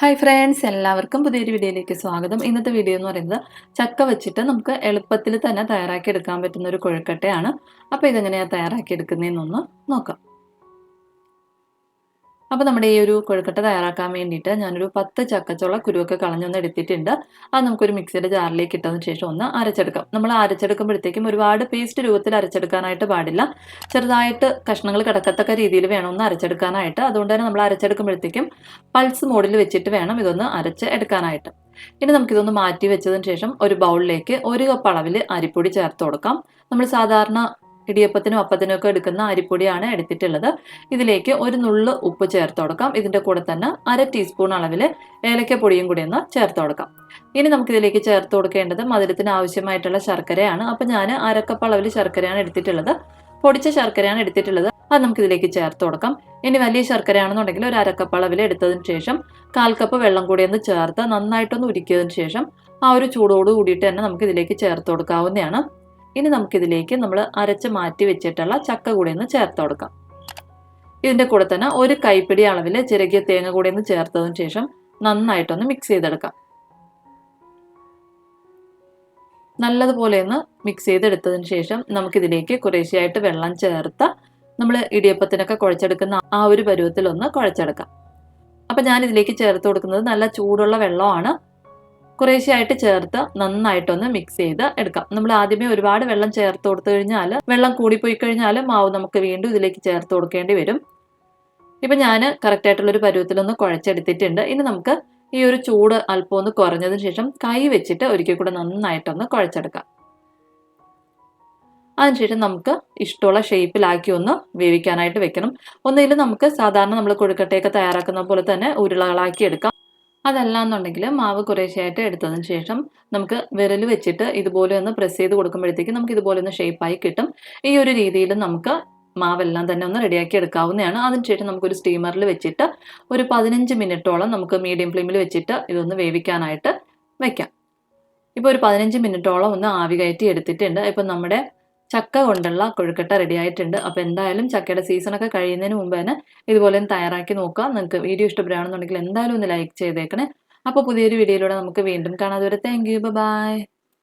Hi friends എല്ലാവർക്കും പുതിയൊരു വീഡിയോയിലേക്ക് സ്വാഗതം. ഇന്നത്തെ വീഡിയോ എന്ന് പറയുന്നത് ചക്ക വെച്ചിട്ട് നമുക്ക് എളുപ്പത്തിൽ തന്നെ തയ്യാറാക്കി എടുക്കാൻ പറ്റുന്ന ഒരു കൊഴുക്കട്ടയാണ്. അപ്പോൾ ഇതെങ്ങനെയാണ് തയ്യാറാക്കി എടുക്കുന്നതെന്നൊന്ന് നോക്കാം. അപ്പോൾ നമ്മുടെ ഈ ഒരു കൊഴുക്കട്ട തയ്യാറാക്കാൻ വേണ്ടിയിട്ട് ഞാനൊരു പത്ത് ചക്കച്ചുള കുരുവൊക്കെ കളഞ്ഞൊന്ന് എടുത്തിട്ടുണ്ട്. അത് നമുക്കൊരു മിക്സിയുടെ ജാറിലേക്ക് ഇട്ടതിന് ശേഷം ഒന്ന് അരച്ചെടുക്കാം. നമ്മൾ അരച്ചെടുക്കുമ്പോഴത്തേക്കും ഒരുപാട് പേസ്റ്റ് രൂപത്തിൽ അരച്ചെടുക്കാനായിട്ട് പാടില്ല. ചെറുതായിട്ട് കഷ്ണങ്ങൾ കിടക്കത്തക്ക രീതിയിൽ വേണം ഒന്ന് അരച്ചെടുക്കാനായിട്ട്. അതുകൊണ്ട് തന്നെ നമ്മൾ അരച്ചെടുക്കുമ്പോഴത്തേക്കും പൾസ് മോഡിൽ വെച്ചിട്ട് വേണം ഇതൊന്ന് അരച്ച് എടുക്കാനായിട്ട്. ഇനി നമുക്കിതൊന്ന് മാറ്റി വെച്ചതിന് ശേഷം ഒരു ബൗളിലേക്ക് ഒരു കപ്പ് അളവിൽ അരിപ്പൊടി ചേർത്ത് കൊടുക്കാം. നമ്മൾ സാധാരണ ഇടിയപ്പത്തിനും അപ്പത്തിനും ഒക്കെ എടുക്കുന്ന അരിപ്പൊടിയാണ് എടുത്തിട്ടുള്ളത്. ഇതിലേക്ക് ഒരു നുള്ള് ഉപ്പ് ചേർത്ത് കൊടുക്കാം. ഇതിന്റെ കൂടെ തന്നെ അര ടീസ്പൂൺ അളവിൽ ഏലക്കപ്പൊടിയും കൂടി ഒന്ന് ചേർത്ത് കൊടുക്കാം. ഇനി നമുക്കിതിലേക്ക് ചേർത്ത് കൊടുക്കേണ്ടത് മധുരത്തിന് ആവശ്യമായിട്ടുള്ള ശർക്കരയാണ്. അപ്പം ഞാൻ അരക്കപ്പ് അളവിൽ ശർക്കരയാണ് എടുത്തിട്ടുള്ളത്. പൊടിച്ച ശർക്കരയാണ് എടുത്തിട്ടുള്ളത്. അത് നമുക്കിതിലേക്ക് ചേർത്ത് കൊടുക്കാം. ഇനി വലിയ ശർക്കരയാണെന്നുണ്ടെങ്കിൽ ഒരു അരക്കപ്പ് അളവിൽ എടുത്തതിന് ശേഷം കാൽ കപ്പ് വെള്ളം കൂടി ഒന്ന് ചേർത്ത് നന്നായിട്ടൊന്ന് ഉരുക്കിയതിന് ശേഷം ആ ഒരു ചൂടോട് കൂടിയിട്ട് തന്നെ നമുക്ക് ഇതിലേക്ക് ചേർത്ത് കൊടുക്കാവുന്നതാണ്. ഇനി നമുക്കിതിലേക്ക് നമ്മൾ അരച്ച് മാറ്റി വെച്ചിട്ടുള്ള ചക്ക കൂടി ഒന്ന് ചേർത്ത് കൊടുക്കാം. ഇതിന്റെ കൂടെ തന്നെ ഒരു കൈപ്പിടി അളവിൽ ചിരകിയ തേങ്ങ കൂടി ഒന്ന് ചേർത്തതിന് ശേഷം നന്നായിട്ടൊന്ന് മിക്സ് ചെയ്തെടുക്കാം. നല്ലതുപോലെ ഒന്ന് മിക്സ് ചെയ്തെടുത്തതിന് ശേഷം നമുക്കിതിലേക്ക് കുറേശ്ശെയായിട്ട് വെള്ളം ചേർത്ത് നമ്മൾ ഇടിയപ്പത്തിനൊക്കെ കുഴച്ചെടുക്കുന്ന ആ ഒരു പരുവത്തിലൊന്ന് കുഴച്ചെടുക്കാം. അപ്പം ഞാൻ ഇതിലേക്ക് ചേർത്ത് കൊടുക്കുന്നത് നല്ല ചൂടുള്ള വെള്ളമാണ്. കുറേശ്ശെയായിട്ട് ചേർത്ത് നന്നായിട്ടൊന്ന് മിക്സ് ചെയ്ത് എടുക്കാം. നമ്മൾ ആദ്യമേ ഒരുപാട് വെള്ളം ചേർത്ത് കൊടുത്തു കഴിഞ്ഞാൽ വെള്ളം കൂടിപ്പോയി കഴിഞ്ഞാൽ മാവ് നമുക്ക് വീണ്ടും ഇതിലേക്ക് ചേർത്ത് കൊടുക്കേണ്ടി വരും. ഇപ്പം ഞാൻ കറക്റ്റായിട്ടുള്ളൊരു പരുവത്തിലൊന്ന് കുഴച്ചെടുത്തിട്ടുണ്ട്. ഇനി നമുക്ക് ഈ ഒരു ചൂട് അല്പം ഒന്ന് കുറഞ്ഞതിന് ശേഷം കൈ വെച്ചിട്ട് ഒരിക്കൽ കൂടെ നന്നായിട്ടൊന്ന് കുഴച്ചെടുക്കാം. അതിനുശേഷം നമുക്ക് ഇഷ്ടമുള്ള ഷേപ്പിലാക്കി ഒന്ന് വേവിക്കാനായിട്ട് വെക്കണം. ഒന്നുകിൽ നമുക്ക് സാധാരണ നമ്മൾ കൊഴുക്കട്ടയൊക്കെ തയ്യാറാക്കുന്ന പോലെ തന്നെ ഉരുളകളാക്കി എടുക്കാം. അതല്ല എന്നുണ്ടെങ്കിൽ മാവ് കുറേശ്ശെയായിട്ട് എടുത്തതിന് ശേഷം നമുക്ക് വിരൽ വെച്ചിട്ട് ഇതുപോലെ ഒന്ന് പ്രസ് ചെയ്ത് കൊടുക്കുമ്പോഴത്തേക്ക് നമുക്ക് ഇതുപോലെ ഒന്ന് ഷേപ്പായി കിട്ടും. ഈ ഒരു രീതിയിൽ നമുക്ക് മാവെല്ലാം തന്നെ ഒന്ന് റെഡിയാക്കി എടുക്കാവുന്നതാണ്. അതിനുശേഷം നമുക്കൊരു സ്റ്റീമറിൽ വെച്ചിട്ട് ഒരു പതിനഞ്ച് മിനിറ്റോളം നമുക്ക് മീഡിയം ഫ്ലെയിമിൽ വെച്ചിട്ട് ഇതൊന്ന് വേവിക്കാനായിട്ട് വെക്കാം. ഇപ്പോൾ ഒരു പതിനഞ്ച് മിനിറ്റോളം ഒന്ന് ആവി കയറ്റി എടുത്തിട്ടുണ്ട്. ഇപ്പം നമ്മുടെ ചക്ക കൊണ്ടുള്ള കൊഴുക്കട്ട റെഡി ആയിട്ടുണ്ട്. അപ്പോൾ എന്തായാലും ചക്കയുടെ സീസണൊക്കെ കഴിയുന്നതിന് മുമ്പ് തന്നെ ഇതുപോലെ തയ്യാറാക്കി നോക്കുക. നിങ്ങൾക്ക് വീഡിയോ ഇഷ്ടപ്പെടുകയാണെന്നുണ്ടെങ്കിൽ എന്തായാലും ഒന്ന് ലൈക്ക് ചെയ്തേക്കണേ. അപ്പോൾ പുതിയൊരു വീഡിയോയിലൂടെ നമുക്ക് വീണ്ടും കാണാതെ വരെ താങ്ക് യു ബൈ